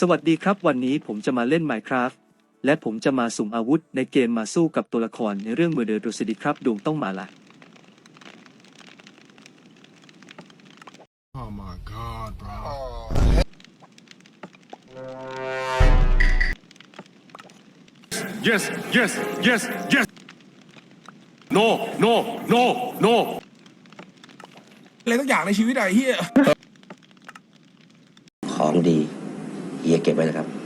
สวัสดีครับวันนี้ผมจะมาเล่น Minecraft และผมจะมาสุ่มอาวุธในเกมมาสู้กับตัวละครในเรื่อง Murder d o s i d y ครับดวงต้องมาละ Oh my god, bro. Yes, yes, yes, yes. No, no, no, no. อะไรทุกอย่างในชีวิตอะไอ้เฮียของดี เฮี